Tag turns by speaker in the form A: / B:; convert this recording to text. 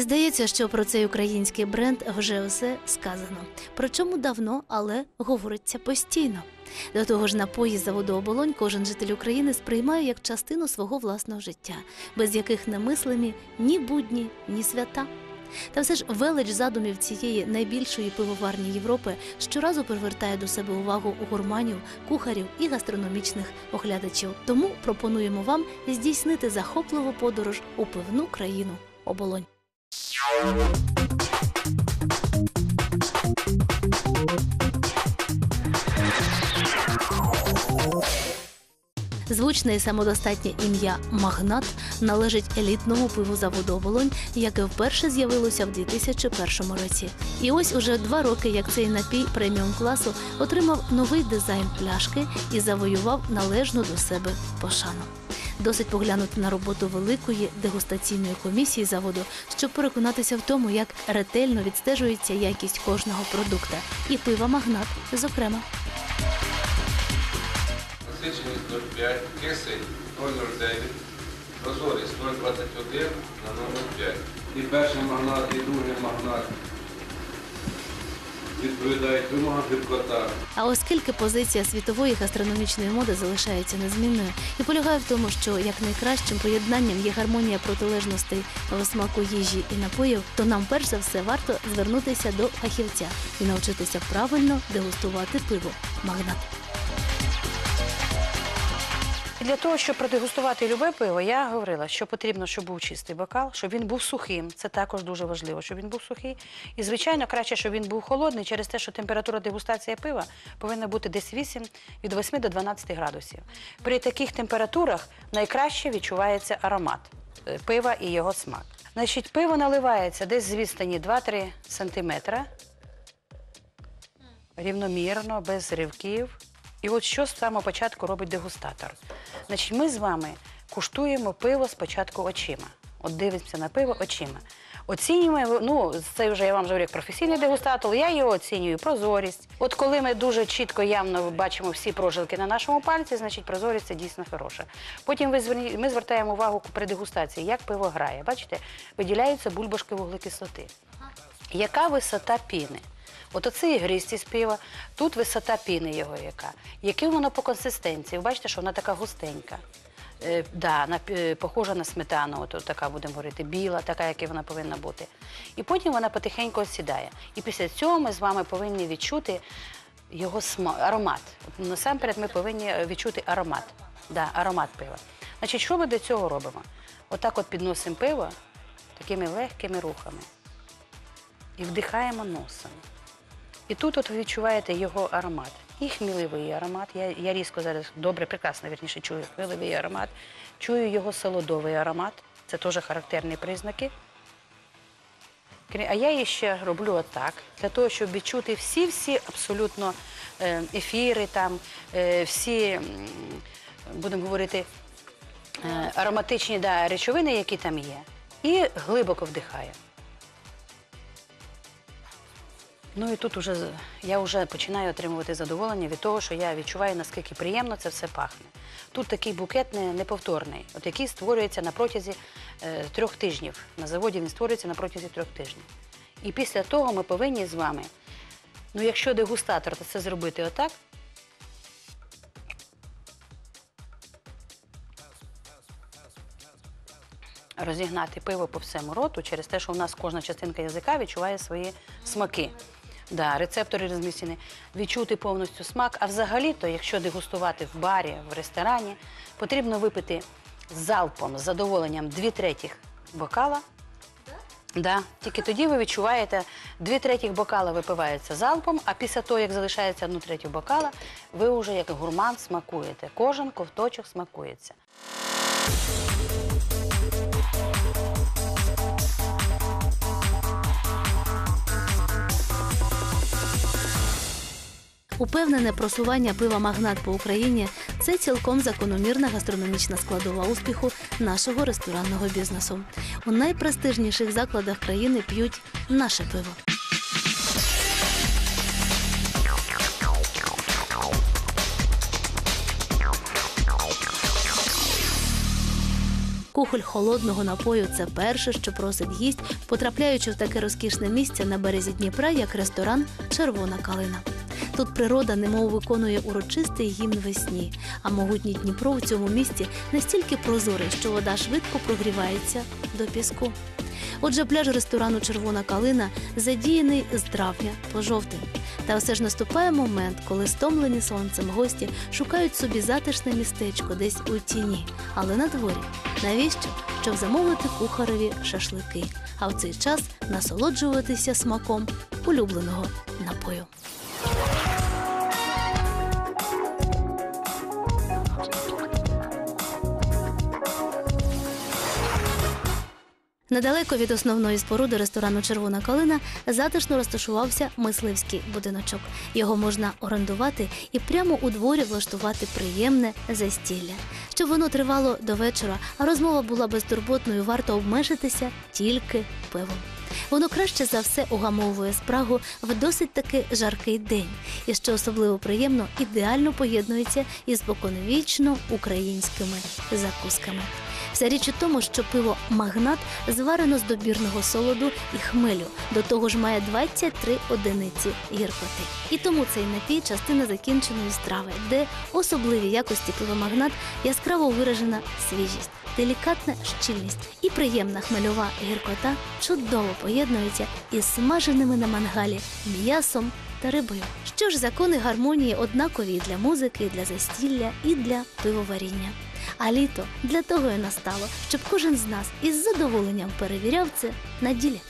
A: Здається, що про цей український бренд вже все сказано. Причому давно, але говориться постійно. До того ж, напої заводу оболонь кожен житель України сприймає як частину свого власного життя, без яких не мислимі ні будні, ні свята. Та все ж велич задумів цієї найбільшої пивоварні Європи щоразу привертає до себе увагу гурманів, кухарів і гастрономічних оглядачів. Тому пропонуємо вам здійснити захопливу подорож у пивну країну оболонь. Звучне і самодостатнє ім'я Магнат належить елітному пивозаводу Оболонь, яке вперше з'явилося в 2001 році. І ось уже два роки, як цей напій преміум класу отримав новий дизайн пляшки і завоював належну до себе пошану. Досить поглянути на роботу великої дегустаційної комісії заводу, щоб переконатися в тому, як ретельно відстежується якість кожного продукта, і пива магнат, зокрема.
B: Насиченість 0,5, кисень 0,09, прозорість 0,21 на 0,05. І перший магнат, і другий магнат відповідають вимогам гіркота.
A: А оскільки позиція світової гастрономічної моди залишається незмінною і полягає в тому, що як найкращим поєднанням є гармонія протилежностей в смаку їжі і напоїв, то нам перш за все варто звернутися до фахівця і навчитися правильно дегустувати пиво магнат.
C: І для того, щоб продегустувати любе пиво, я говорила, що потрібно, щоб був чистий бокал, щоб він був сухим. Це також дуже важливо, щоб він був сухий. І, звичайно, краще, щоб він був холодний, через те, що температура дегустації пива повинна бути десь 8, від 8 до 12 градусів. При таких температурах найкраще відчувається аромат е, пива і його смак. Значить, пиво наливається десь з відстані 2-3 сантиметра рівномірно, без ривків. І от що з самого початку робить дегустатор? Значить, ми з вами куштуємо пиво спочатку очима. От дивимося на пиво очима. Оцінюємо, ну це вже я вам говорю як професійний дегустатор, я його оцінюю прозорість. От коли ми дуже чітко явно бачимо всі прожилки на нашому пальці, значить прозорість це дійсно хороша. Потім ми звертаємо увагу при дегустації, як пиво грає. Бачите, виділяються бульбашки вуглекислоти. Яка висота піни? От оце ігристість пива, тут висота піни його яка. Яке воно по консистенції? Ви бачите, що вона така густенька. Е, е, похожа на сметану, така будемо говорити, біла, така, яка вона повинна бути. І потім вона потихеньку осідає. І після цього ми з вами повинні відчути його аромат. Насамперед ми повинні е, відчути аромат. Да, аромат пива. Значить, що ми до цього робимо? Отак от підносимо пиво такими легкими рухами і вдихаємо носом. І тут от ви відчуваєте його аромат. І хміливий аромат. Я, я різко зараз добре, прекрасно вірніше чую хміливий аромат. Чую його солодовий аромат. Це теж характерні признаки. А я її ще роблю отак, для того, щоб відчути всі-всі абсолютно е, ефіри, там, е, всі, будемо говорити, е, ароматичні да, речовини, які там є. І глибоко вдихаю. Ну і тут уже я вже починаю отримувати задоволення від того, що я відчуваю, наскільки приємно це все пахне. Тут такий букет не- неповторний, от який створюється на протязі е, трьох тижнів. На заводі він створюється на протязі трьох тижнів. І після того ми повинні з вами, ну якщо дегустатор, то це зробити отак. розігнати пиво по всьому роту через те, що у нас кожна частинка язика відчуває свої смаки. Да, рецептори розміщені, відчути повністю смак. А взагалі-то, якщо дегустувати в барі, в ресторані, потрібно випити залпом з задоволенням дві третіх бокала. Да. Тільки тоді ви відчуваєте, дві третіх бокала випивається залпом, а після того, як залишається одну третю бокала, ви вже як гурман смакуєте. Кожен ковточок смакується.
A: Упевнене просування пива магнат по Україні це цілком закономірна гастрономічна складова успіху нашого ресторанного бізнесу. У найпрестижніших закладах країни п'ють наше пиво. Кухоль холодного напою це перше, що просить гість, потрапляючи в таке розкішне місце на березі Дніпра, як ресторан Червона калина. Тут природа немов виконує урочистий гімн весні, а могутній Дніпро у цьому місці настільки прозорий, що вода швидко прогрівається до піску. Отже, пляж ресторану Червона калина задіяний з травня по жовтень. Та все ж наступає момент, коли стомлені сонцем гості шукають собі затишне містечко десь у тіні, але на дворі. Навіщо? Щоб замовити кухареві шашлики, а в цей час насолоджуватися смаком улюбленого напою. Недалеко від основної споруди ресторану Червона калина затишно розташувався мисливський будиночок. Його можна орендувати і прямо у дворі влаштувати приємне застілля. Щоб воно тривало до вечора, а розмова була безтурботною, варто обмежитися тільки пивом. Воно краще за все угамовує спрагу в досить таки жаркий день, і що особливо приємно, ідеально поєднується із споконвічно українськими закусками. Вся річ у тому, що пиво магнат зварено з добірного солоду і хмелю. До того ж має 23 одиниці гіркоти. І тому цей напій частина закінченої страви, де особливі якості пивомагнат яскраво виражена свіжість, делікатна щільність і приємна хмельова гіркота чудово поєднуються із смаженими на мангалі м'ясом та рибою. Що ж, закони гармонії однакові для музики, для застілля, і для пивоваріння. А літо для того і настало, щоб кожен з нас із задоволенням перевіряв це на ділі.